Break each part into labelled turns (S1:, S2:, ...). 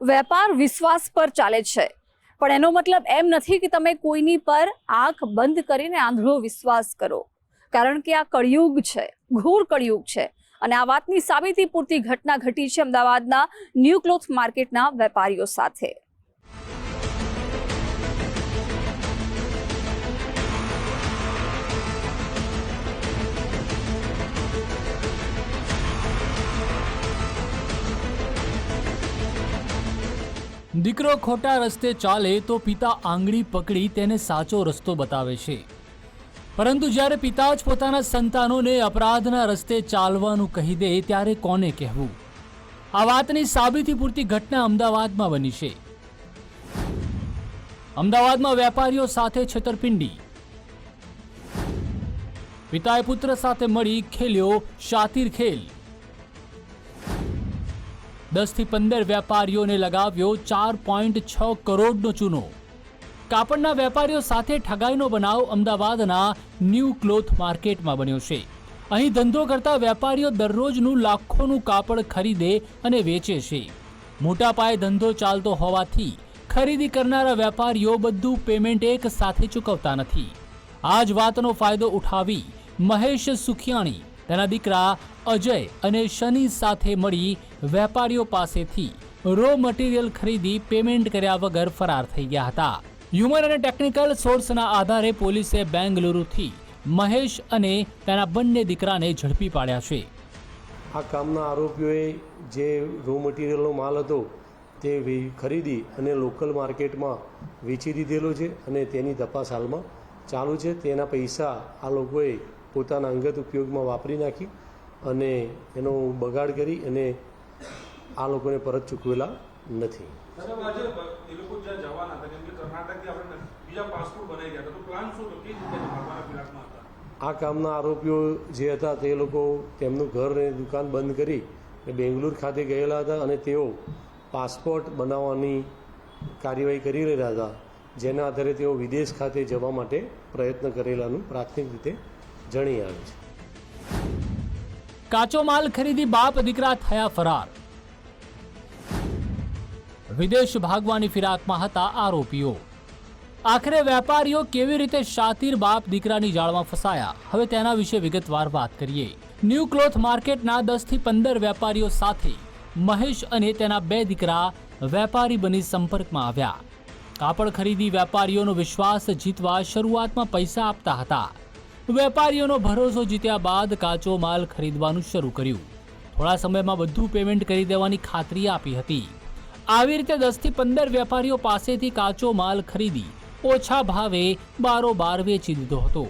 S1: વેપાર વિશ્વાસ પર ચાલે છે. પણ એનો મતલબ એમ નથી કે તમે કોઈની પર આંખ બંધ કરીને આંધળો વિશ્વાસ કરો. કારણ કે આ કળિયુગ છે, ઘોર કળિયુગ છે અને આ વાતની સાબિતી પૂરતી ઘટના ઘટી છે અમદાવાદના ન્યૂ ક્લોથ માર્કેટના વેપારીઓ સાથે.
S2: દીકરો ખોટા રસ્તે ચાલે તો પિતા આંગળી પકડી તેને સાચો રસ્તો બતાવે છે. પરંતુ જ્યારે પિતા જ પોતાના સંતાનોને અપરાધના રસ્તે ચાલવાનું કહી દે ત્યારે કોને કહેવું? આ વાતની સાબિતી પૂરતી ઘટના અમદાવાદમાં બની છે. અમદાવાદમાં વેપારીઓ સાથે છેતરપિંડી. પિતાએ પુત્ર સાથે મળી ખેલ્યો શાતીર ખેલ. દસથી પંદર વેપારીઓને લગાવ્યો ચાર પોઈન્ટ છ કરોડનો ચૂનો. કાપડના વેપારીઓ સાથે ઠગાઈનો બનાવ અમદાવાદના ન્યૂ ક્લોથ માર્કેટમાં બન્યો છે. અહીં ધંધો કરતા વેપારીઓ દરરોજનું લાખોનું કાપડ ખરીદે અને વેચે છે. મોટા પાયે ધંધો ચાલતો હોવાથી ખરીદી કરનારા વેપારીઓ બધું પેમેન્ટ એક સાથે ચૂકવતા નથી. આ જ વાતનો ફાયદો ઉઠાવી મહેશ સુખિયાણી તેના દીકરા અજય અને શનિ સાથે મળી વેપારીઓ પાસેથી રો મટીરિયલ ખરીદી પેમેન્ટ કર્યા વગર ફરાર થઈ ગયા હતા. હ્યુમન અને ટેકનિકલ સોર્સના આધારે પોલીસે બેંગલુરુથી મહેશ અને તેના બંને દીકરાને ઝડપી પાડ્યા છે.
S3: આ કામના આરોપીઓએ જે રો મટીરિયલનો માલ હતો તે ખરીદી અને લોકલ માર્કેટમાં વેચી દીધેલો છે અને તેની તપાસ હાલમાં ચાલુ છે. તેના પૈસા આ લોકોએ પોતાના અંગત ઉપયોગમાં વાપરી નાખી અને એનો બગાડ કરી અને આ લોકોને પરત ચૂકવેલા નથી. આ કામના આરોપીઓ જે હતા તે લોકો તેમનું ઘર અને દુકાન બંધ કરી બેંગલુર ખાતે ગયેલા હતા અને તેઓ પાસપોર્ટ બનાવવાની કાર્યવાહી કરી રહ્યા હતા જેના આધારે તેઓ વિદેશ ખાતે જવા માટે પ્રયત્ન કરેલાનું પ્રાથમિક રીતે જણી આવે છે.
S2: કાચો માલ ખરીદી બાપ દીકરા થયા ફરાર. વિદેશ ભાગવાની ફિરાકમાં હતા આરોપીઓ. આખરે વેપારીઓ કેવી રીતે શાતીર બાપ દીકરાની જાળમાં ફસાયા? હવે તેના વિશે વિગતવાર વાત કરીએ. ન્યૂ ક્લોથ માર્કેટના દસથી પંદર વેપારીઓ સાથે મહેશ અને તેના બે દીકરા વેપારી બની સંપર્કમાં આવ્યા. કાપડ ખરીદી વેપારીઓનો વિશ્વાસ જીતવા શરૂઆતમાં પૈસા આપતા હતા. વેપારીઓનો ભરોસો જીત્યા બાદ કાચો માલ ખરીદવાનું શરૂ કર્યું. થોડા સમયમાં બધું પેમેન્ટ કરી દેવાની ખાતરી આપી હતી. આવી રીતે દસથી પંદર વેપારીઓ પાસેથી કાચો માલ ખરીદી ઓછા ભાવે બારોબાર વેચી દીધો હતો.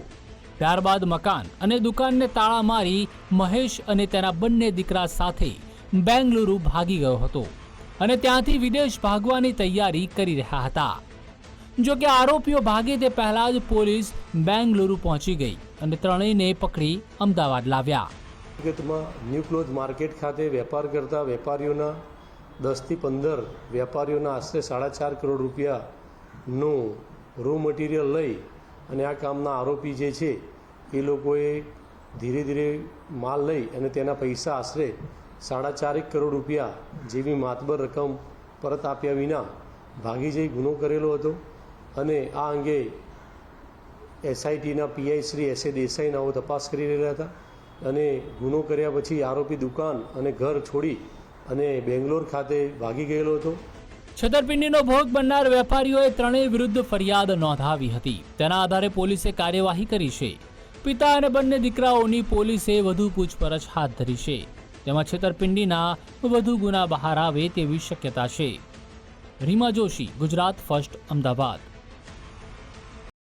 S2: ત્યારબાદ મકાન અને દુકાનને તાળા મારી મહેશ અને તેના બંને દીકરા સાથે બેંગલુરુ ભાગી ગયો હતો અને ત્યાંથી વિદેશ ભાગવાની તૈયારી કરી રહ્યા હતા. જો કે આરોપીઓ ભાગે તે પહેલા જ પોલીસ બેંગલુરુ પહોંચી ગઈ. અને ત્રણેયને પકડી અમદાવાદ લાવ્યા.
S3: હકીકતમાં ન્યૂ ક્લોથ માર્કેટ ખાતે વેપાર કરતા વેપારીઓના દસથી પંદર વેપારીઓના આશરે સાડા ચાર કરોડ રૂપિયાનું રો મટીરિયલ લઈ અને આ કામના આરોપી જે છે, એ લોકોએ ધીરે ધીરે માલ લઈ અને તેના પૈસા આશરે સાડા ચારેક કરોડ રૂપિયા જેવી માતબર રકમ પરત આપ્યા વિના ભાગી જઈ ગુનો કરેલો હતો. અને આ અંગે એસઆઈટીના પીઆઈ શ્રી એસ એ દેસાઈનાઓ તપાસ કરી રહ્યા હતા અને ગુનો કર્યા પછી આરોપી દુકાન અને ઘર છોડી અને બેંગ્લોર ખાતે ભાગી ગયેલો હતો.
S2: છેતરપિંડીનો ભોગ બનનાર વેપારીઓએ ત્રણેય વિરુદ્ધ ફરિયાદ નોંધાવી હતી. તેના આધારે પોલીસે કાર્યવાહી કરી છે. પિતા અને બંને દીકરાઓની પોલીસે વધુ પૂછપરછ હાથ ધરી છે. તેમાં છેતરપિંડીના વધુ ગુના બહાર આવે તેવી શક્યતા છે. રીમા જોશી, ગુજરાત, ફર્સ્ટ, અમદાવાદ.